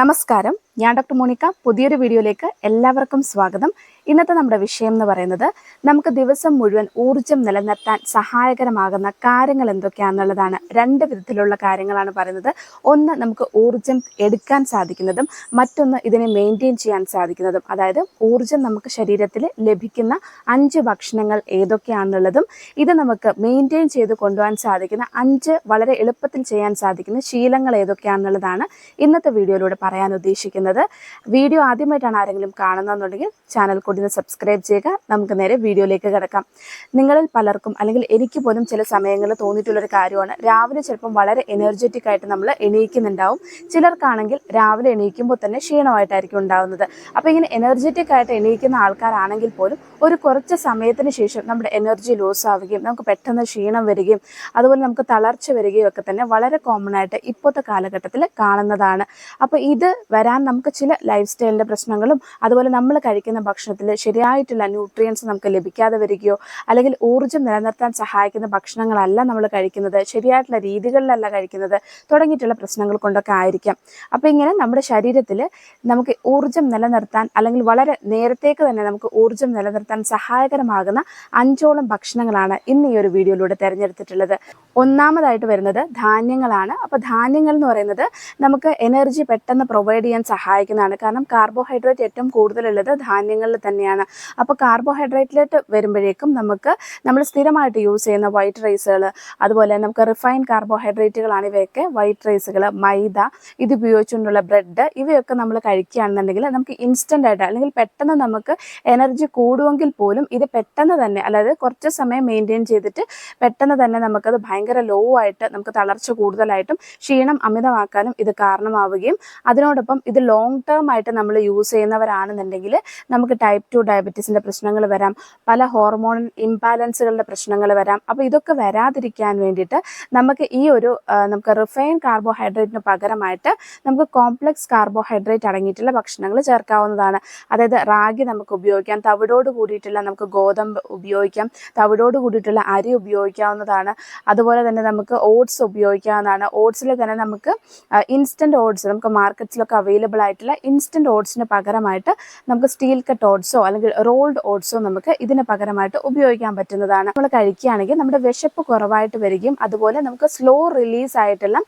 നമസ്കാരം. ഞാൻ doctor Monica. പുതിയൊരു വീഡിയോയിലേക്ക് എല്ലാവർക്കും സ്വാഗതം. ഇന്നത്തെ നമ്മുടെ വിഷയം എന്ന് പറയുന്നത് നമുക്ക് ദിവസം മുഴുവൻ ഊർജം നിലനിർത്താൻ സഹായകരമാകുന്ന കാര്യങ്ങൾ എന്തൊക്കെയാണെന്നുള്ളതാണ് രണ്ട് വിധത്തിലുള്ള കാര്യങ്ങളാണ് പറയുന്നത്. ഒന്ന് നമുക്ക് ഊർജം എടുക്കാൻ സാധിക്കുന്നതും മറ്റൊന്ന് ഇതിനെ മെയിന്റെയിൻ ചെയ്യാൻ സാധിക്കുന്നതും. അതായത് ഊർജം നമുക്ക് ശരീരത്തിൽ ലഭിക്കുന്ന അഞ്ച് ഭക്ഷണങ്ങൾ ഏതൊക്കെയാണെന്നുള്ളതും ഇത് നമുക്ക് മെയിന്റെയിൻ ചെയ്ത് കൊണ്ടുപോകാൻ സാധിക്കുന്ന അഞ്ച് വളരെ എളുപ്പത്തിൽ ചെയ്യാൻ സാധിക്കുന്ന ശീലങ്ങൾ ഏതൊക്കെയാണെന്നുള്ളതാണ് ഇന്നത്തെ വീഡിയോയിലൂടെ പറയാൻ ഉദ്ദേശിക്കുന്നത്. വീഡിയോ ആദ്യമായിട്ടാണ് ആരെങ്കിലും കാണുന്നതെന്നുണ്ടെങ്കിൽ ചാനൽ കൂടി ഒന്ന് സബ്സ്ക്രൈബ് ചെയ്യുക. നമുക്ക് നേരെ വീഡിയോയിലേക്ക് കിടക്കാം. നിങ്ങളിൽ പലർക്കും അല്ലെങ്കിൽ എനിക്ക് പോലും ചില സമയങ്ങളിൽ തോന്നിയിട്ടുള്ളൊരു കാര്യമാണ്. രാവിലെ ചിലപ്പം വളരെ എനർജറ്റിക് ആയിട്ട് നമ്മൾ എണീക്കുന്നുണ്ടാവും. ചിലർക്കാണെങ്കിൽ രാവിലെ എണീക്കുമ്പോൾ തന്നെ ക്ഷീണമായിട്ടായിരിക്കും ഉണ്ടാവുന്നത്. അപ്പോൾ ഇങ്ങനെ എനർജറ്റിക് ആയിട്ട് എണീക്കുന്ന ആൾക്കാരാണെങ്കിൽ പോലും ഒരു കുറച്ച് സമയത്തിന് ശേഷം നമ്മുടെ എനർജി ലൂസ് ആവുകയും നമുക്ക് പെട്ടെന്ന് ക്ഷീണം വരികയും അതുപോലെ നമുക്ക് തളർച്ച വരികയും ഒക്കെ തന്നെ വളരെ കോമൺ ആയിട്ട് ഇപ്പോഴത്തെ കാലഘട്ടത്തിൽ കാണുന്നതാണ്. അപ്പോൾ ഇത് വരാൻ നമുക്ക് ചില ലൈഫ് സ്റ്റൈലിന്റെ പ്രശ്നങ്ങളും അതുപോലെ നമ്മൾ കഴിക്കുന്ന ഭക്ഷണത്തിൽ ശരിയായിട്ടുള്ള ന്യൂട്രിയൻസ് നമുക്ക് ലഭിക്കാതെ വരികയോ അല്ലെങ്കിൽ ഊർജം നിലനിർത്താൻ സഹായിക്കുന്ന ഭക്ഷണങ്ങളല്ല നമ്മൾ കഴിക്കുന്നത് ശരിയായിട്ടുള്ള രീതികളിലല്ല കഴിക്കുന്നത് തുടങ്ങിയിട്ടുള്ള പ്രശ്നങ്ങൾ കൊണ്ടൊക്കെ ആയിരിക്കാം. അപ്പോൾ ഇങ്ങനെ നമ്മുടെ ശരീരത്തിൽ നമുക്ക് ഊർജം നിലനിർത്താൻ അല്ലെങ്കിൽ വളരെ നേരത്തേക്ക് തന്നെ നമുക്ക് ഊർജം നിലനിർത്താൻ സഹായകരമാകുന്ന അഞ്ചോളം ഭക്ഷണങ്ങളാണ് ഇന്ന് ഈ ഒരു വീഡിയോയിലൂടെ തിരഞ്ഞെടുത്തിട്ടുള്ളത്. ഒന്നാമതായിട്ട് വരുന്നത് ധാന്യങ്ങളാണ്. അപ്പോൾ ധാന്യങ്ങൾ എന്ന് പറയുന്നത് നമുക്ക് എനർജി പെട്ടെന്ന് പ്രൊവൈഡ് ചെയ്യാൻ സഹായിക്കുന്നതാണ്. കാരണം കാർബോഹൈഡ്രേറ്റ് ഏറ്റവും കൂടുതലുള്ളത് ധാന്യങ്ങളിൽ തന്നെയാണ്. അപ്പോൾ കാർബോഹൈഡ്രേറ്റിലോട്ട് വരുമ്പോഴേക്കും നമുക്ക് നമ്മൾ സ്ഥിരമായിട്ട് യൂസ് ചെയ്യുന്ന വൈറ്റ് റൈസുകൾ അതുപോലെ നമുക്ക് റിഫൈൻ കാർബോഹൈഡ്രേറ്റുകളാണ് ഇവയൊക്കെ. വൈറ്റ് റൈസുകൾ മൈദ ഇത് ഉപയോഗിച്ചുകൊണ്ടുള്ള ബ്രെഡ് ഇവയൊക്കെ നമ്മൾ കഴിക്കുകയാണെന്നുണ്ടെങ്കിൽ നമുക്ക് ഇൻസ്റ്റന്റ് ആയിട്ട് അല്ലെങ്കിൽ പെട്ടെന്ന് നമുക്ക് എനർജി കൂടുമെങ്കിൽ പോലും ഇത് പെട്ടെന്ന് തന്നെ അതായത് കുറച്ച് സമയം മെയിന്റെയിൻ ചെയ്തിട്ട് പെട്ടെന്ന് തന്നെ നമുക്കത് ഭയങ്കര ലോ ആയിട്ട് നമുക്ക് തളർച്ച കൂടുതലായിട്ടും ക്ഷീണം അമിതമാക്കാനും ഇത് കാരണമാവുകയും അതിനോടൊപ്പം ഇത് ലോങ് ടേം ആയിട്ട് നമ്മൾ യൂസ് ചെയ്യുന്നവരാണെന്നുണ്ടെങ്കിൽ നമുക്ക് ടൈപ്പ് ടു ഡയബറ്റീസിന്റെ പ്രശ്നങ്ങൾ വരാം. പല ഹോർമോൺ ഇംബാലൻസുകളുടെ പ്രശ്നങ്ങൾ വരാം. അപ്പോൾ ഇതൊക്കെ വരാതിരിക്കാൻ വേണ്ടിയിട്ട് നമുക്ക് ഈ ഒരു നമുക്ക് റിഫൈൻ കാർബോഹൈഡ്രേറ്റിന് പകരമായിട്ട് നമുക്ക് കോംപ്ലക്സ് കാർബോഹൈഡ്രേറ്റ് അടങ്ങിയിട്ടുള്ള ഭക്ഷണങ്ങൾ ചേർക്കാവുന്നതാണ്. അതായത് റാഗി നമുക്ക് ഉപയോഗിക്കാം. തവിടോട് കൂടിയിട്ടുള്ള നമുക്ക് ഗോതമ്പ് ഉപയോഗിക്കാം. തവിടോട് കൂടിയിട്ടുള്ള അരി ഉപയോഗിക്കാവുന്നതാണ്. അതുപോലെ തന്നെ നമുക്ക് ഓട്സ് ഉപയോഗിക്കാവുന്നതാണ്. ഓട്സിൽ തന്നെ നമുക്ക് ഇൻസ്റ്റന്റ് ഓട്സ് നമുക്ക് മാർക്കറ്റ്സിലൊക്കെ അവൈലബിൾ ആയിട്ടുള്ള ഇൻസ്റ്റന്റ് ഓട്സിന് പകരമായിട്ട് നമുക്ക് സ്റ്റീൽ കട്ട് ഓട്സോ അല്ലെങ്കിൽ റോൾഡ് ഓട്സോ നമുക്ക് ഇതിന് പകരമായിട്ട് ഉപയോഗിക്കാൻ പറ്റുന്നതാണ്. നമ്മൾ കഴിക്കുകയാണെങ്കിൽ നമ്മുടെ വിശപ്പ് കുറവായിട്ട് വരികയും അതുപോലെ നമുക്ക് സ്ലോ റിലീസ് ആയിട്ടുള്ള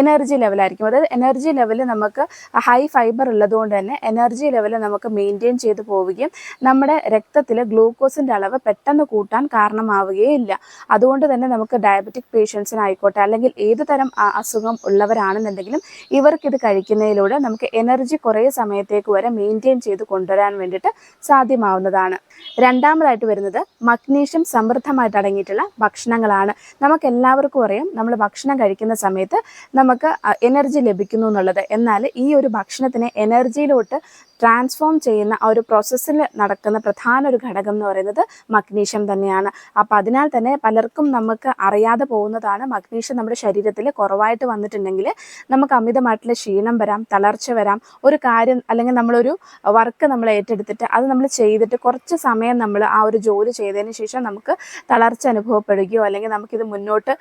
എനർജി ലെവലായിരിക്കും അതായത് എനർജി ലെവൽ നമുക്ക് ഹൈ ഫൈബർ ഉള്ളതുകൊണ്ട് തന്നെ എനർജി ലെവൽ നമുക്ക് മെയിന്റെയിൻ ചെയ്തു പോവുകയും നമ്മുടെ രക്തത്തിൽ ഗ്ലൂക്കോസിന്റെ അളവ് പെട്ടെന്ന് കൂട്ടാൻ കാരണമാവുകയില്ല. അതുകൊണ്ട് തന്നെ നമുക്ക് ഡയബറ്റിക് പേഷ്യൻസിനായിക്കോട്ടെ അല്ലെങ്കിൽ ഏത് തരം അസുഖം ഉള്ളവരാണെന്നുണ്ടെങ്കിലും ഇവർക്കിത് കഴിക്കുന്നതിലൂടെ നമുക്ക് എനർജി കുറേ സമയത്തേക്ക് വരെ മെയിന്റെയിൻ ചെയ്ത് കൊണ്ടുവരാൻ വേണ്ടിയിട്ട് സാധ്യമാവുന്നതാണ്. രണ്ടാമതായിട്ട് വരുന്നത് മഗ്നീഷ്യം സമൃദ്ധമായിട്ട് അടങ്ങിയിട്ടുള്ള ഭക്ഷണങ്ങളാണ്. നമുക്ക് എല്ലാവർക്കും അറിയാം നമ്മൾ ഭക്ഷണം കഴിക്കുന്ന സമയത്ത് നമുക്ക് എനർജി ലഭിക്കുന്നു എന്നുള്ളത്. എന്നാൽ ഈ ഒരു ഭക്ഷണത്തിനെ എനർജിയിലോട്ട് ട്രാൻസ്ഫോം ചെയ്യുന്ന ആ ഒരു പ്രോസസ്സിൽ നടക്കുന്ന പ്രധാന ഒരു ഘടകം എന്ന് പറയുന്നത് മഗ്നീഷ്യം തന്നെയാണ്. അപ്പോൾ അതിനാൽ തന്നെ പലർക്കും നമുക്ക് അറിയാതെ പോകുന്നതാണ് മഗ്നീഷ്യം നമ്മുടെ ശരീരത്തിൽ കുറവായിട്ട് വന്നിട്ടുണ്ടെങ്കിൽ നമുക്ക് അമിതമായിട്ടുള്ള ക്ഷീണം വരാം തളർച്ച വരാം ഒരു കാര്യം അല്ലെങ്കിൽ നമ്മളൊരു വർക്ക് നമ്മൾ ഏറ്റെടുത്തിട്ട് അത് നമ്മൾ ചെയ്തിട്ട് കുറച്ച് സമയം നമ്മൾ ആ ഒരു ജോലി ചെയ്തതിന് ശേഷം നമുക്ക് തളർച്ച അനുഭവപ്പെടുകയോ അല്ലെങ്കിൽ നമുക്കിത് മുന്നോട്ട്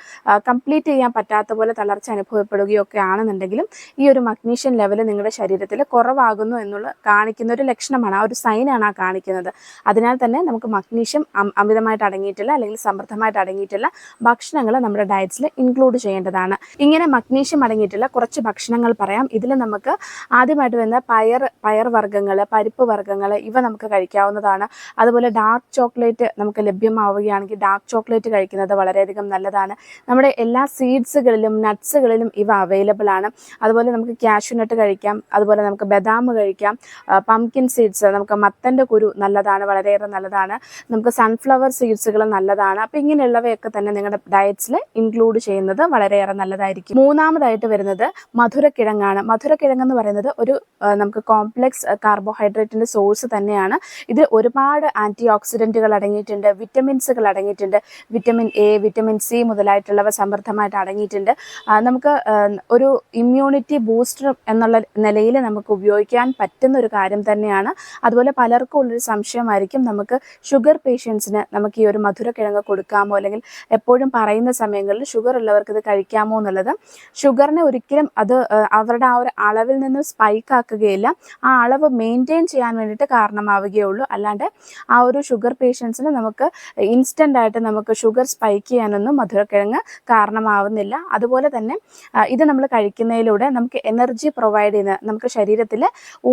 കംപ്ലീറ്റ് ചെയ്യാൻ പറ്റാത്ത പോലെ തളർച്ച അനുഭവപ്പെടുകയോ ഒക്കെ ആണെന്നുണ്ടെങ്കിലും ഈ ഒരു മഗ്നീഷ്യൻ ലെവൽ നിങ്ങളുടെ ശരീരത്തിൽ കുറവാകുന്നു എന്നുള്ള കാണിക്കുന്ന ഒരു ലക്ഷണമാണ്. ആ ഒരു സൈനാണ് ആ കാണിക്കുന്നത്. അതിനാൽ തന്നെ നമുക്ക് മഗ്നീഷ്യം അമിതമായിട്ട് അടങ്ങിയിട്ടില്ല അല്ലെങ്കിൽ സമൃദ്ധമായിട്ട് അടങ്ങിയിട്ടില്ല ഭക്ഷണങ്ങൾ നമ്മുടെ ഡയറ്റ്സിൽ ഇൻക്ലൂഡ് ചെയ്യേണ്ടതാണ്. ഇങ്ങനെ മഗ്നീഷ്യം അടങ്ങിയിട്ടുള്ള കുറച്ച് ഭക്ഷണങ്ങൾ പറയാം. ഇതിൽ നമുക്ക് ആദ്യമായിട്ട് വരുന്ന പയർ പയർ വർഗങ്ങൾ പരിപ്പ് വർഗങ്ങൾ ഇവ നമുക്ക് കഴിക്കാവുന്നതാണ്. അതുപോലെ ഡാർക്ക് ചോക്ലേറ്റ് നമുക്ക് ലഭ്യമാവുകയാണെങ്കിൽ ഡാർക്ക് ചോക്ലേറ്റ് കഴിക്കുന്നത് വളരെയധികം നല്ലതാണ്. നമ്മുടെ എല്ലാ സീഡ്സുകളിലും നട്ട്സുകളിലും ഇവ അവൈലബിൾ ആണ്. അതുപോലെ നമുക്ക് ക്യാഷ്യൂ നട്ട് കഴിക്കാം. അതുപോലെ നമുക്ക് ബദാം കഴിക്കാം. പംകിൻ സീഡ്സ് നമുക്ക് മത്തന്റെ കുരു നല്ലതാണ് വളരെയേറെ നല്ലതാണ്. നമുക്ക് സൺഫ്ലവർ സീഡ്സുകൾ നല്ലതാണ്. അപ്പോൾ ഇങ്ങനെയുള്ളവയൊക്കെ തന്നെ നിങ്ങളുടെ ഡയറ്റ്സിൽ ഇൻക്ലൂഡ് ചെയ്യുന്നത് വളരെയേറെ നല്ലതായിരിക്കും. മൂന്നാമതായിട്ട് വരുന്നത് മധുരക്കിഴങ്ങാണ്. മധുരക്കിഴങ്ങ് എന്ന് പറയുന്നത് ഒരു നമുക്ക് കോംപ്ലക്സ് കാർബോഹൈഡ്രേറ്റിന്റെ സോഴ്സ് തന്നെയാണ്. ഇതിൽ ഒരുപാട് ആന്റി ഓക്സിഡന്റുകൾ അടങ്ങിയിട്ടുണ്ട് വിറ്റമിൻസുകൾ അടങ്ങിയിട്ടുണ്ട് വിറ്റമിൻ എ വിറ്റമിൻ സി മുതലായിട്ടുള്ളവ സമൃദ്ധമായിട്ട് അടങ്ങിയിട്ടുണ്ട്. നമുക്ക് ഒരു ഇമ്മ്യൂണിറ്റി ബൂസ്റ്റർ എന്നുള്ള നിലയിൽ നമുക്ക് ഉപയോഗിക്കാൻ പറ്റുന്ന ഒരു കാര്യം തന്നെയാണ്. അതുപോലെ പലർക്കും ഉള്ളൊരു സംശയമായിരിക്കും നമുക്ക് ഷുഗർ പേഷ്യൻസിന് നമുക്ക് ഈ ഒരു മധുരക്കിഴങ്ങ് കൊടുക്കാമോ? അല്ലെങ്കിൽ എപ്പോഴും പറയുന്ന സമയങ്ങളിൽ ഷുഗർ ഉള്ളവർക്ക് ഇത് കഴിക്കാമോ എന്നുള്ളത്. ഷുഗറിനെ ഒരിക്കലും അത് അവരുടെ ആ ഒരു അളവിൽ നിന്ന് സ്പൈക്ക് സ്പൈക്ക് ആക്കുകയില്ല. ആ അളവ് മെയിന്റെയിൻ ചെയ്യാൻ വേണ്ടിയിട്ട് കാരണമാവുകയുള്ളൂ. അല്ലാണ്ട് ആ ഒരു ഷുഗർ പേഷ്യൻസിന് നമുക്ക് ഇൻസ്റ്റന്റ് ആയിട്ട് നമുക്ക് ഷുഗർ സ്പൈക്ക് ചെയ്യാനൊന്നും മധുരക്കിഴങ്ങ് കാരണമാവുന്നില്ല. അതുപോലെ തന്നെ ഇത് നമ്മൾ കഴിക്കുന്നതിലൂടെ നമുക്ക് എനർജി പ്രൊവൈഡ് ചെയ്യുന്ന നമുക്ക് ശരീരത്തിൽ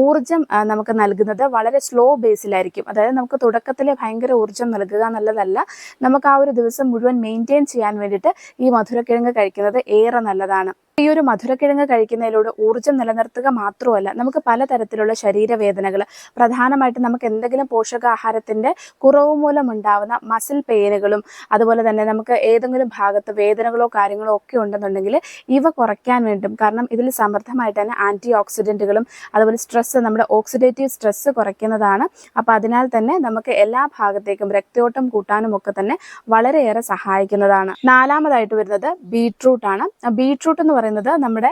ഊർജം നമുക്ക് നൽകുന്നത് വളരെ സ്ലോ ബേസിലായിരിക്കും അതായത് നമുക്ക് തുടക്കത്തിൽ ഭയങ്കര ഊർജം നൽകുക എന്നുള്ളതല്ല നമുക്ക് ആ ഒരു ദിവസം മുഴുവൻ മെയിന്റെയിൻ ചെയ്യാൻ വേണ്ടിയിട്ട് ഈ മധുരക്കിഴങ്ങ് കഴിക്കുന്നത് ഏറെ നല്ലതാണ്. ഈ ഒരു മധുരക്കിഴങ്ങ് കഴിക്കുന്നതിലൂടെ ഊർജം നിലനിർത്തുക മാത്രമല്ല നമുക്ക് പലതരത്തിലുള്ള ശരീരവേദനകൾ പ്രധാനമായിട്ട് നമുക്ക് എന്തെങ്കിലും പോഷകാഹാരത്തിന്റെ കുറവ് മൂലം ഉണ്ടാവുന്ന മസിൽ പെയിനുകളും അതുപോലെ തന്നെ നമുക്ക് ഏതെങ്കിലും ഭാഗത്ത് വേദനകളോ കാര്യങ്ങളോ ഒക്കെ ഉണ്ടെന്നുണ്ടെങ്കിൽ ഇവ കുറയ്ക്കാൻ വേണ്ടും. കാരണം ഇതിൽ സമൃദ്ധമായിട്ട് തന്നെ ആന്റി ഓക്സിഡന്റുകളും അതുപോലെ സ്ട്രെസ് നമ്മുടെ ഓക്സിഡേറ്റീവ് സ്ട്രെസ് കുറയ്ക്കുന്നതാണ്. അപ്പോൾ അതിനാൽ തന്നെ നമുക്ക് എല്ലാ ഭാഗത്തേക്കും രക്തയോട്ടം കൂട്ടാനും ഒക്കെ തന്നെ വളരെയേറെ സഹായിക്കുന്നതാണ്. നാലാമതായിട്ട് വരുന്നത് ബീട്രൂട്ട് ആണ് ബീട്രൂട്ട് എന്ന് പറയുന്നത് നമ്മുടെ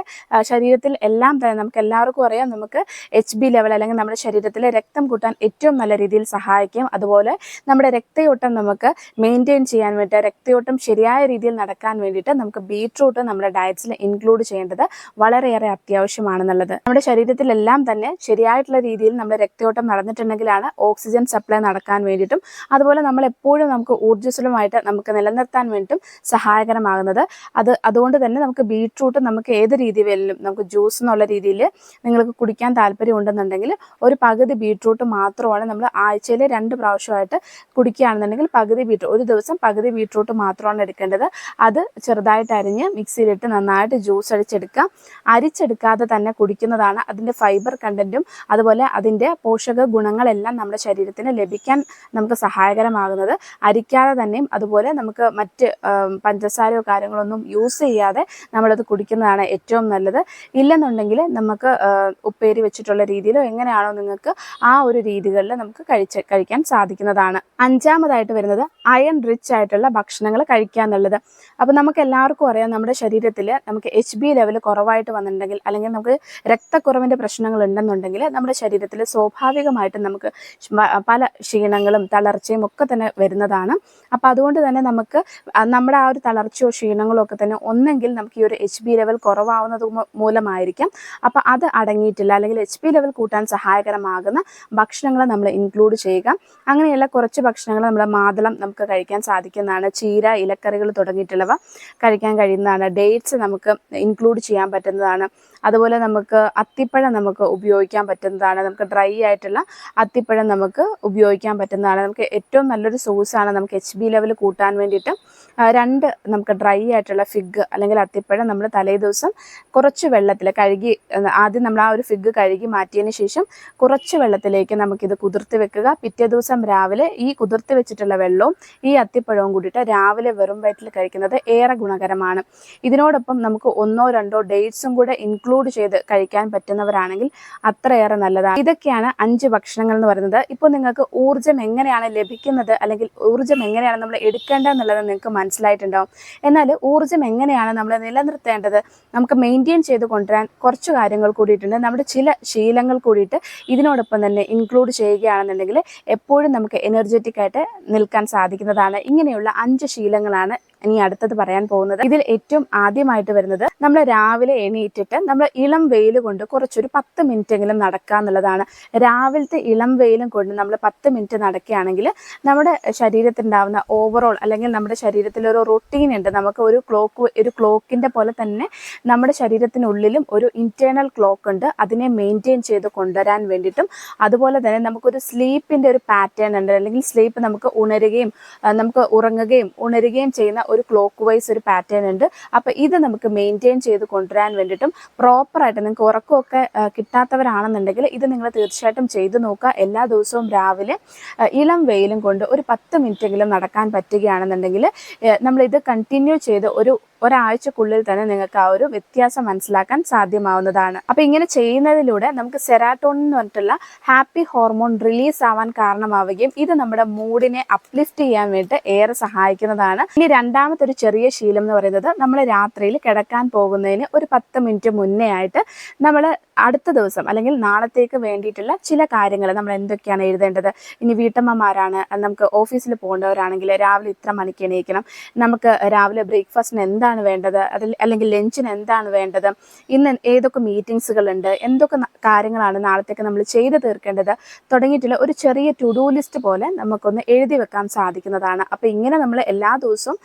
ശരീരത്തിൽ എല്ലാം തന്നെ നമുക്ക് എല്ലാവർക്കും അറിയാം നമുക്ക് എച്ച് ബി ലെവൽ അല്ലെങ്കിൽ നമ്മുടെ ശരീരത്തിലെ രക്തം കൂട്ടാൻ ഏറ്റവും നല്ല രീതിയിൽ സഹായിക്കും. അതുപോലെ നമ്മുടെ രക്തയോട്ടം നമുക്ക് മെയിന്റെയിൻ ചെയ്യാൻ വേണ്ടി രക്തയോട്ടം ശരിയായ രീതിയിൽ നടക്കാൻ വേണ്ടിയിട്ട് നമുക്ക് ബീട്രൂട്ട് നമ്മുടെ ഡയറ്റ്സിൽ ഇൻക്ലൂഡ് ചെയ്യേണ്ടത് വളരെയേറെ അത്യാവശ്യമാണെന്നുള്ളത്. നമ്മുടെ ശരീരത്തിലെല്ലാം തന്നെ ശരിയായിട്ടുള്ള രീതിയിൽ നമ്മുടെ രക്തയോട്ടം നടന്നിട്ടുണ്ടെങ്കിലാണ് ഓക്സിജൻ സപ്ലൈ നടക്കാൻ വേണ്ടിയിട്ടും അതുപോലെ നമ്മൾ എപ്പോഴും നമുക്ക് ഊർജസ്വലമായിട്ട് നമുക്ക് നിലനിർത്താൻ വേണ്ടിയിട്ടും സഹായകരമാകുന്നത്. അത് അതുകൊണ്ട് തന്നെ നമുക്ക് ബീട്രൂട്ട് നമുക്ക് ഏത് രീതി വേലും നമുക്ക് ജ്യൂസ് എന്നുള്ള രീതിയിൽ നിങ്ങൾക്ക് കുടിക്കാൻ താല്പര്യം ഉണ്ടെന്നുണ്ടെങ്കിൽ ഒരു പകുതി ബീട്രൂട്ട് മാത്രമാണ് നമ്മൾ ആഴ്ചയിൽ രണ്ട് പ്രാവശ്യമായിട്ട് കുടിക്കുകയാണെന്നുണ്ടെങ്കിൽ പകുതി ബീട്രൂട്ട് ഒരു ദിവസം പകുതി ബീട്രൂട്ട് മാത്രമാണ് എടുക്കേണ്ടത്. അത് ചെറുതായിട്ട് അരിഞ്ഞ് മിക്സിയിലിട്ട് നന്നായിട്ട് ജ്യൂസ് അടിച്ചെടുക്കാം അരിച്ചെടുക്കാതെ തന്നെ കുടിക്കുന്നതാണ് അതിന്റെ ഫൈബർ കണ്ടന്റും അതുപോലെ അതിന്റെ പോഷക ഗുണങ്ങളെല്ലാം നമ്മുടെ ശരീരത്തിന് ലഭിക്കാൻ നമുക്ക് സഹായകരമാകുന്നത്. അരിക്കാതെ തന്നെയും അതുപോലെ നമുക്ക് മറ്റ് പഞ്ചസാരയോ കാര്യങ്ങളൊന്നും യൂസ് ചെയ്യാതെ നമ്മളത് കുടിക്കുന്നതാണ് ഏറ്റവും നല്ലത്. ഇല്ലെന്നുണ്ടെങ്കിൽ നമുക്ക് ഉപ്പേരി വെച്ചിട്ടുള്ള രീതിയിലോ എങ്ങനെയാണോ നിങ്ങൾക്ക് ആ ഒരു രീതികളിൽ നമുക്ക് കഴിച്ച് കഴിക്കാൻ സാധിക്കുന്നതാണ്. അഞ്ചാമതായിട്ട് വരുന്നത് അയൺ റിച്ച് ആയിട്ടുള്ള ഭക്ഷണങ്ങൾ കഴിക്കുക എന്നുള്ളത്. അപ്പോൾ നമുക്ക് എല്ലാവർക്കും അറിയാം നമ്മുടെ ശരീരത്തിൽ നമുക്ക് എച്ച് ബി ലെവൽ കുറവായിട്ട് വന്നിട്ടുണ്ടെങ്കിൽ അല്ലെങ്കിൽ നമുക്ക് രക്തക്കുറവിന്റെ പ്രശ്നങ്ങൾ ഉണ്ടെന്നുണ്ടെങ്കിൽ നമ്മുടെ ശരീരത്തിൽ സ്വാഭാവികമായിട്ടും നമുക്ക് പല ക്ഷീണങ്ങളും തളർച്ചയും ഒക്കെ തന്നെ വരുന്നതാണ്. അപ്പോൾ അതുകൊണ്ട് തന്നെ നമുക്ക് നമ്മുടെ ആ ഒരു തളർച്ചയോ ക്ഷീണങ്ങളോ ഒക്കെ തന്നെ ഒന്നെങ്കിൽ നമുക്ക് ഈ ഒരു എച്ച് ബി ലെവൽ കുറവാവുന്നത് മൂലമായിരിക്കും. അപ്പോൾ അത് അടങ്ങിയിട്ടില്ല. അല്ലെങ്കിൽ എച്ച് പി ലെവൽ കൂട്ടാൻ സഹായകരമാകുന്ന ഭക്ഷണങ്ങൾ നമ്മൾ ഇൻക്ലൂഡ് ചെയ്യുക. അങ്ങനെയുള്ള കുറച്ച് ഭക്ഷണങ്ങൾ നമ്മൾ മാതളം നമുക്ക് കഴിക്കാൻ സാധിക്കുന്നതാണ്. ചീര ഇലക്കറികൾ തുടങ്ങിയിട്ടുള്ളവ കഴിക്കാൻ കഴിയുന്നതാണ്. ഡേറ്റ്സ് നമുക്ക് ഇൻക്ലൂഡ് ചെയ്യാൻ പറ്റുന്നതാണ്. അതുപോലെ നമുക്ക് അത്തിപ്പഴം നമുക്ക് ഉപയോഗിക്കാൻ പറ്റുന്നതാണ്. നമുക്ക് ഡ്രൈ ആയിട്ടുള്ള അത്തിപ്പഴം നമുക്ക് ഉപയോഗിക്കാൻ പറ്റുന്നതാണ്. നമുക്ക് ഏറ്റവും നല്ലൊരു സോഴ്സാണ് നമുക്ക് എച്ച് ബി ലെവൽ കൂട്ടാൻ വേണ്ടിയിട്ട്. രണ്ട് നമുക്ക് ഡ്രൈ ആയിട്ടുള്ള ഫിഗ് അല്ലെങ്കിൽ അത്തിപ്പഴം നമ്മൾ തലേ ദിവസം കുറച്ച് വെള്ളത്തിൽ കഴുകി ആദ്യം നമ്മൾ ആ ഒരു ഫിഗ് കഴുകി മാറ്റിയതിന് ശേഷം കുറച്ച് വെള്ളത്തിലേക്ക് നമുക്കിത് കുതിർത്ത് വെക്കുക. പിറ്റേ ദിവസം രാവിലെ ഈ കുതിർത്ത് വെച്ചിട്ടുള്ള വെള്ളവും ഈ അത്തിപ്പഴവും കൂടിയിട്ട് രാവിലെ വെറും വയറ്റിൽ കഴിക്കുന്നത് ഏറെ ഗുണകരമാണ്. ഇതിനോടൊപ്പം നമുക്ക് ഒന്നോ രണ്ടോ ഡേറ്റ്സും കൂടെ ഇൻക്ലൂഡ് ചെയ്ത് കഴിക്കാൻ പറ്റുന്നവരാണെങ്കിൽ അത്രയേറെ നല്ലതാണ് ഇതൊക്കെയാണ് അഞ്ച് ഭക്ഷണങ്ങൾ എന്ന് പറയുന്നത്. ഇപ്പോൾ നിങ്ങൾക്ക് ഊർജം എങ്ങനെയാണ് ലഭിക്കുന്നത്? അല്ലെങ്കിൽ ഊർജം എങ്ങനെയാണ് നമ്മൾ എടുക്കേണ്ടതെന്നുള്ളത് നിങ്ങൾക്ക് മനസ്സിലായിട്ടുണ്ടാവും. എന്നാൽ ഊർജം എങ്ങനെയാണ് നമ്മൾ നിലനിർത്തേണ്ടത്? നമുക്ക് മെയിന്റെയിൻ ചെയ്ത് കൊണ്ടുവരാൻ കുറച്ച് കാര്യങ്ങൾ കൂടിയിട്ടുണ്ട്. നമ്മുടെ ചില ശീലങ്ങൾ കൂടിയിട്ട് ഇതിനോടൊപ്പം തന്നെ ഇൻക്ലൂഡ് ചെയ്യുകയാണെന്നുണ്ടെങ്കിൽ എപ്പോഴും നമുക്ക് എനർജറ്റിക് ആയിട്ട് നിൽക്കാൻ സാധിക്കുന്നതാണ്. ഇങ്ങനെയുള്ള അഞ്ച് ശീലങ്ങളാണ് ഇനി അടുത്തത് പറയാൻ പോകുന്നത് ഇതിൽ ഏറ്റവും ആദ്യമായിട്ട് വരുന്നത് നമ്മൾ രാവിലെ എണീറ്റിട്ട് നമ്മൾ ഇളം വെയിൽ കൊണ്ട് കുറച്ചൊരു പത്ത് മിനിറ്റ് എങ്കിലും നടക്കുക എന്നുള്ളതാണ്. രാവിലത്തെ ഇളം വെയിലും കൊണ്ട് നമ്മൾ പത്ത് മിനിറ്റ് നടക്കുകയാണെങ്കിൽ നമ്മുടെ ശരീരത്തിലുണ്ടാവുന്ന ഓവറോൾ അല്ലെങ്കിൽ നമ്മുടെ ശരീരത്തിൽ ഒരു റൊട്ടീൻ ഉണ്ട്. നമുക്ക് ഒരു ക്ലോക്ക് ഒരു ക്ലോക്കിന്റെ പോലെ തന്നെ നമ്മുടെ ശരീരത്തിനുള്ളിലും ഒരു ഇന്റേണൽ ക്ലോക്ക് ഉണ്ട്. അതിനെ മെയിന്റെയിൻ ചെയ്ത് കൊണ്ടുവരാൻ വേണ്ടിയിട്ടും അതുപോലെ തന്നെ നമുക്കൊരു സ്ലീപ്പിന്റെ ഒരു പാറ്റേൺ ഉണ്ട്. അല്ലെങ്കിൽ സ്ലീപ്പ് നമുക്ക് ഉണരുകയും നമുക്ക് ഉറങ്ങുകയും ഉണരുകയും ചെയ്യുന്ന ഒരു ക്ലോക്ക് വൈസ് ഒരു പാറ്റേൺ ഉണ്ട്. അപ്പോൾ ഇത് നമുക്ക് മെയിന്റെയിൻ ചെയ്ത് കൊണ്ടുവരാൻ വേണ്ടിയിട്ടും പ്രോപ്പറായിട്ട് നിങ്ങൾക്ക് ഉറക്കമൊക്കെ കിട്ടാത്തവരാണെന്നുണ്ടെങ്കിൽ ഇത് നിങ്ങൾ തീർച്ചയായിട്ടും ചെയ്തു നോക്കുക. എല്ലാ ദിവസവും രാവിലെ ഇളം വെയിലും കൊണ്ട് ഒരു പത്ത് മിനിറ്റെങ്കിലും നടക്കാൻ പറ്റുകയാണെന്നുണ്ടെങ്കിൽ നമ്മളിത് കണ്ടിന്യൂ ചെയ്ത് ഒരു ഒരാഴ്ചക്കുള്ളിൽ തന്നെ നിങ്ങൾക്ക് ആ ഒരു വ്യത്യാസം മനസ്സിലാക്കാൻ സാധ്യമാവുന്നതാണ്. അപ്പോൾ ഇങ്ങനെ ചെയ്യുന്നതിലൂടെ നമുക്ക് സെറാട്ടോണിൻ എന്ന് പറഞ്ഞിട്ടുള്ള ഹാപ്പി ഹോർമോൺ റിലീസ് ആവാൻ കാരണമാവുകയും ഇത് നമ്മുടെ മൂഡിനെ അപ്ലിഫ്റ്റ് ചെയ്യാൻ വേണ്ടി ഏറെ സഹായിക്കുന്നതാണ്. ഇനി രണ്ടാമത്തെ ഒരു ചെറിയ ശീലം എന്ന് പറയുന്നത് നമ്മൾ രാത്രിയിൽ കിടക്കാൻ പോകുന്നതിന് ഒരു പത്ത് മിനിറ്റ് മുന്നേ ആയിട്ട് നമ്മൾ അടുത്ത ദിവസം അല്ലെങ്കിൽ നാളത്തേക്ക് വേണ്ടിയിട്ടുള്ള ചില കാര്യങ്ങൾ നമ്മൾ എന്തൊക്കെയാണ് എഴുതേണ്ടത്? ഇനി വീട്ടമ്മമാരാണ് നമുക്ക് ഓഫീസിൽ പോകേണ്ടവരാണെങ്കിൽ രാവിലെ ഇത്ര മണിക്ക് എണീക്കണം. നമുക്ക് രാവിലെ ബ്രേക്ക്ഫാസ്റ്റിന് എന്താണ് എന്താണ് വേണ്ടത്? അതിൽ അല്ലെങ്കിൽ ലഞ്ചിന് എന്താണ് വേണ്ടത്? ഇന്ന് ഏതൊക്കെ മീറ്റിംഗ്സുകളുണ്ട്? എന്തൊക്കെ കാര്യങ്ങളാണ് നാളത്തേക്ക് നമ്മൾ ചെയ്തു തീർക്കേണ്ടത്? തുടങ്ങിയിട്ടുള്ള ഒരു ചെറിയ ടുഡു ലിസ്റ്റ് പോലെ നമുക്കൊന്ന് എഴുതി വെക്കാൻ സാധിക്കുന്നതാണ്. അപ്പോൾ ഇങ്ങനെ നമ്മൾ എല്ലാ ദിവസവും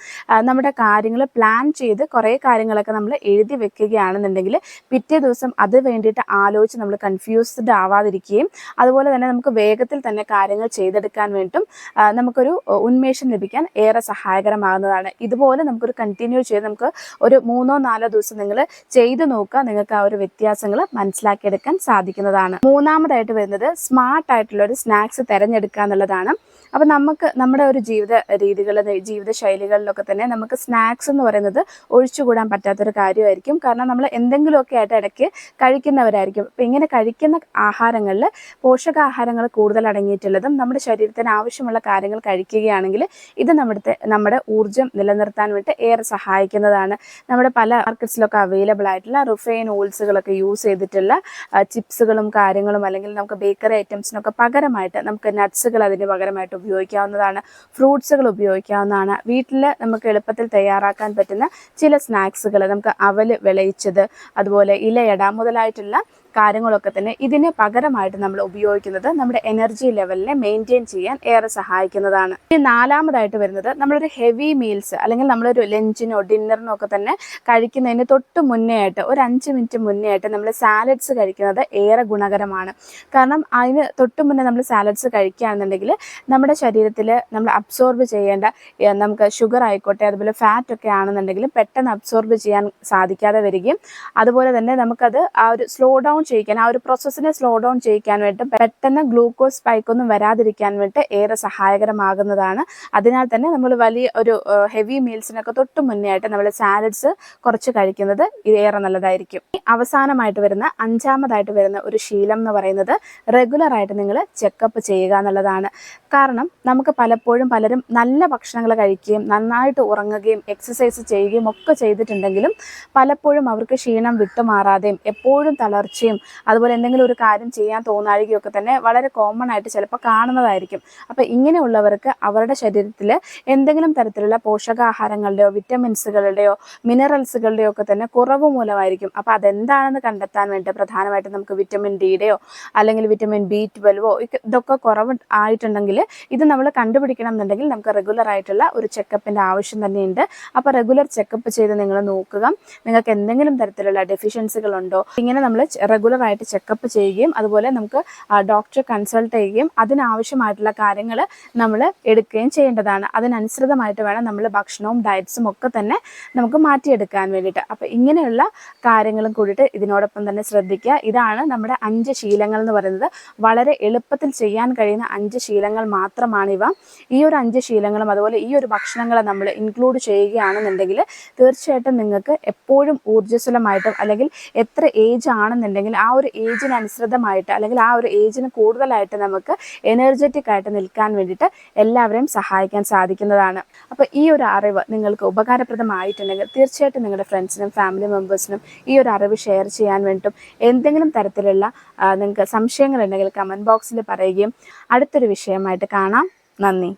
നമ്മുടെ കാര്യങ്ങൾ പ്ലാൻ ചെയ്ത് കുറേ കാര്യങ്ങളൊക്കെ നമ്മൾ എഴുതി വെക്കുകയാണെന്നുണ്ടെങ്കിൽ പിറ്റേ ദിവസം അത് വേണ്ടിയിട്ട് ആലോചിച്ച് നമ്മൾ കൺഫ്യൂസ്ഡ് ആവാതിരിക്കുകയും അതുപോലെ തന്നെ നമുക്ക് വേഗത്തിൽ തന്നെ കാര്യങ്ങൾ ചെയ്തെടുക്കാൻ വേണ്ടിയിട്ടും നമുക്കൊരു ഉന്മേഷം ലഭിക്കാൻ ഏറെ സഹായകരമാകുന്നതാണ്. ഇതുപോലെ നമുക്കൊരു കണ്ടിന്യൂ ചെയ്ത് നമുക്ക് ഒരു മൂന്നോ നാലോ ദിവസം നിങ്ങൾ ചെയ്തു നോക്കുക. നിങ്ങൾക്ക് ആ ഒരു വ്യത്യാസങ്ങൾ മനസ്സിലാക്കിയെടുക്കാൻ സാധിക്കുന്നതാണ്. മൂന്നാമതായിട്ട് വരുന്നത് സ്മാർട്ട് ആയിട്ടുള്ള ഒരു സ്നാക്സ് തിരഞ്ഞെടുക്കുക എന്നുള്ളതാണ്. അപ്പം നമുക്ക് നമ്മുടെ ഒരു ജീവിത രീതികൾ ജീവിത ശൈലികളിലൊക്കെ തന്നെ നമുക്ക് സ്നാക്സ് എന്ന് പറയുന്നത് ഒഴിച്ചുകൂടാൻ പറ്റാത്തൊരു കാര്യമായിരിക്കും. കാരണം നമ്മൾ എന്തെങ്കിലുമൊക്കെ ആയിട്ട് ഇടയ്ക്ക് കഴിക്കുന്നവരായിരിക്കും. അപ്പം ഇങ്ങനെ കഴിക്കുന്ന ആഹാരങ്ങളിൽ പോഷകാഹാരങ്ങൾ കൂടുതൽ അടങ്ങിയിട്ടുള്ളതും നമ്മുടെ ശരീരത്തിന് ആവശ്യമുള്ള കാര്യങ്ങൾ കഴിക്കുകയാണെങ്കിൽ ഇത് നമ്മുടെ നമ്മുടെ ഊർജം നിലനിർത്താൻ വേണ്ടി ഏറെ സഹായിക്കുന്നതാണ്. നമ്മുടെ പല മാർക്കറ്റ്സിലൊക്കെ അവൈലബിൾ ആയിട്ടുള്ള റിഫൈൻ ഓയിൽസുകളൊക്കെ യൂസ് ചെയ്തിട്ടുള്ള ചിപ്സുകളും കാര്യങ്ങളും അല്ലെങ്കിൽ നമുക്ക് ബേക്കറി ഐറ്റംസിനൊക്കെ പകരമായിട്ട് നമുക്ക് നട്ട്സുകൾ അതിന് പകരമായിട്ട് ഉപയോഗിക്കാവുന്നതാണ്. ഫ്രൂട്ട്സുകൾ ഉപയോഗിക്കാവുന്നതാണ്. വീട്ടിൽ നമുക്ക് എളുപ്പത്തിൽ തയ്യാറാക്കാൻ പറ്റുന്ന ചില സ്നാക്സുകൾ നമുക്ക് അവൽ വിളയിച്ചത് അതുപോലെ ഇലയട മുതലായിട്ടുള്ള കാര്യങ്ങളൊക്കെ തന്നെ ഇതിന് പകരമായിട്ട് നമ്മൾ ഉപയോഗിക്കുന്നത് നമ്മുടെ എനർജി ലെവലിനെ മെയിന്റെയിൻ ചെയ്യാൻ ഏറെ സഹായിക്കുന്നതാണ്. ഇനി നാലാമതായിട്ട് വരുന്നത് നമ്മളൊരു ഹെവി മീൽസ് അല്ലെങ്കിൽ നമ്മളൊരു ലഞ്ചിനോ ഡിന്നറിനോ ഒക്കെ തന്നെ കഴിക്കുന്നതിന് തൊട്ട് മുന്നേ ആയിട്ട് ഒരു അഞ്ച് മിനിറ്റ് മുന്നേ ആയിട്ട് നമ്മൾ സാലഡ്സ് കഴിക്കുന്നത് ഏറെ ഗുണകരമാണ്. കാരണം അതിന് തൊട്ട് മുന്നേ നമ്മൾ സാലഡ്സ് കഴിക്കുകയാണെന്നുണ്ടെങ്കിൽ നമ്മുടെ ശരീരത്തിൽ നമ്മൾ അബ്സോർബ് ചെയ്യേണ്ട നമുക്ക് ഷുഗർ ആയിക്കോട്ടെ അതുപോലെ ഫാറ്റ് ഒക്കെ ആണെന്നുണ്ടെങ്കിൽ പെട്ടെന്ന് അബ്സോർബ് ചെയ്യാൻ സാധിക്കാതെ വരികയും അതുപോലെ തന്നെ നമുക്കത് ആ ഒരു സ്ലോ ഡൗൺ ചെയ്യിക്കാൻ ആ ഒരു പ്രോസസ്സിനെ സ്ലോ ഡൗൺ ചെയ്യിക്കാൻ വേണ്ടി പെട്ടെന്ന് ഗ്ലൂക്കോസ് സ്പൈക്ക് ഒന്നും വരാതിരിക്കാൻ വേണ്ടി ഏറെ സഹായകരമാകുന്നതാണ്. അതിനാൽ തന്നെ നമ്മൾ വലിയ ഒരു ഹെവി മീൽസിനൊക്കെ തൊട്ട് മുന്നേ ആയിട്ട് നമ്മൾ സാലഡ്സ് കുറച്ച് കഴിക്കുന്നത് ഇത് ഏറെ നല്ലതായിരിക്കും. അവസാനമായിട്ട് വരുന്ന അഞ്ചാമതായിട്ട് വരുന്ന ഒരു ശീലം എന്ന് പറയുന്നത് റെഗുലറായിട്ട് നിങ്ങൾ ചെക്കപ്പ് ചെയ്യുക എന്നുള്ളതാണ്. കാരണം നമുക്ക് പലപ്പോഴും പലരും നല്ല ഭക്ഷണങ്ങൾ കഴിക്കുകയും നന്നായിട്ട് ഉറങ്ങുകയും എക്സസൈസ് ചെയ്യുകയും ഒക്കെ ചെയ്തിട്ടുണ്ടെങ്കിലും പലപ്പോഴും അവർക്ക് ക്ഷീണം വിട്ടുമാറാതെയും എപ്പോഴും തളർച്ചയും അതുപോലെ എന്തെങ്കിലും ഒരു കാര്യം ചെയ്യാൻ തോന്നാഴികയൊക്കെ തന്നെ വളരെ കോമൺ ആയിട്ട് ചിലപ്പോൾ കാണുന്നതായിരിക്കും. അപ്പോൾ ഇങ്ങനെയുള്ളവർക്ക് അവരുടെ ശരീരത്തിൽ എന്തെങ്കിലും തരത്തിലുള്ള പോഷകാഹാരങ്ങളുടെയോ വിറ്റമിൻസുകളുടെയോ മിനറൽസുകളുടെയോ ഒക്കെ തന്നെ കുറവ് മൂലമായിരിക്കും. അപ്പോൾ അതെന്താണെന്ന് കണ്ടെത്താൻ വേണ്ടി പ്രധാനമായിട്ടും നമുക്ക് വിറ്റമിൻ ഡിയുടെയോ അല്ലെങ്കിൽ വിറ്റമിൻ ബി ട്വൽവോ ഇതൊക്കെ കുറവ് ആയിട്ടുണ്ടെങ്കിൽ ഇത് നമ്മൾ കണ്ടുപിടിക്കണം എന്നുണ്ടെങ്കിൽ നമുക്ക് റെഗുലർ ആയിട്ടുള്ള ഒരു ചെക്കപ്പിന്റെ ആവശ്യം തന്നെയുണ്ട്. അപ്പോൾ റെഗുലർ ചെക്കപ്പ് ചെയ്ത് നിങ്ങൾ നോക്കുക. നിങ്ങൾക്ക് എന്തെങ്കിലും തരത്തിലുള്ള ഡെഫിഷ്യൻസികളുണ്ടോ ഇങ്ങനെ നമ്മൾ റെഗുലർ ആയിട്ട് ചെക്കപ്പ് ചെയ്യുകയും അതുപോലെ നമുക്ക് ഡോക്ടറെ കൺസൾട്ട് ചെയ്യുകയും അതിനാവശ്യമായിട്ടുള്ള കാര്യങ്ങൾ നമ്മൾ എടുക്കുകയും ചെയ്യേണ്ടതാണ്. അതിനനുസൃതമായിട്ട് വേണം നമ്മൾ ഭക്ഷണവും ഡയറ്റ്സും ഒക്കെ തന്നെ നമുക്ക് മാറ്റിയെടുക്കാൻ വേണ്ടിയിട്ട്. അപ്പോൾ ഇങ്ങനെയുള്ള കാര്യങ്ങളും കൂടിയിട്ട് ഇതിനോടൊപ്പം തന്നെ ശ്രദ്ധിക്കുക. ഇതാണ് നമ്മുടെ അഞ്ച് ശീലങ്ങൾ എന്ന് പറയുന്നത്. വളരെ എളുപ്പത്തിൽ ചെയ്യാൻ കഴിയുന്ന അഞ്ച് ശീലങ്ങൾ മാത്രമാണ് ഇവ. ഈ ഒരു അഞ്ച് ശീലങ്ങളും അതുപോലെ ഈ ഒരു ഭക്ഷണങ്ങളെ നമ്മൾ ഇൻക്ലൂഡ് ചെയ്യുകയാണെന്നുണ്ടെങ്കിൽ തീർച്ചയായിട്ടും നിങ്ങൾക്ക് എപ്പോഴും ഊർജസ്വലമായിട്ടും അല്ലെങ്കിൽ എത്ര ഏജ് ആണെന്നുണ്ടെങ്കിൽ ആ ഒരു ഏജിന് അനുസൃതമായിട്ട് അല്ലെങ്കിൽ ആ ഒരു ഏജിന് കൂടുതലായിട്ട് നമുക്ക് എനർജറ്റിക് ആയിട്ട് നിൽക്കാൻ വേണ്ടിയിട്ട് എല്ലാവരെയും സഹായിക്കാൻ സാധിക്കുന്നതാണ്. അപ്പോൾ ഈ ഒരു അറിവ് നിങ്ങൾക്ക് ഉപകാരപ്രദമായിട്ടുണ്ടെങ്കിൽ തീർച്ചയായിട്ടും നിങ്ങളുടെ ഫ്രണ്ട്സിനും ഫാമിലി മെമ്പേഴ്സിനും ഈ ഒരു അറിവ് ഷെയർ ചെയ്യാൻ വേണ്ടിയിട്ടും എന്തെങ്കിലും തരത്തിലുള്ള നിങ്ങൾക്ക് സംശയങ്ങളുണ്ടെങ്കിൽ കമന്റ് ബോക്സിൽ പറയുകയും അടുത്തൊരു വിഷയമായിട്ട് കാണാം. നന്ദി.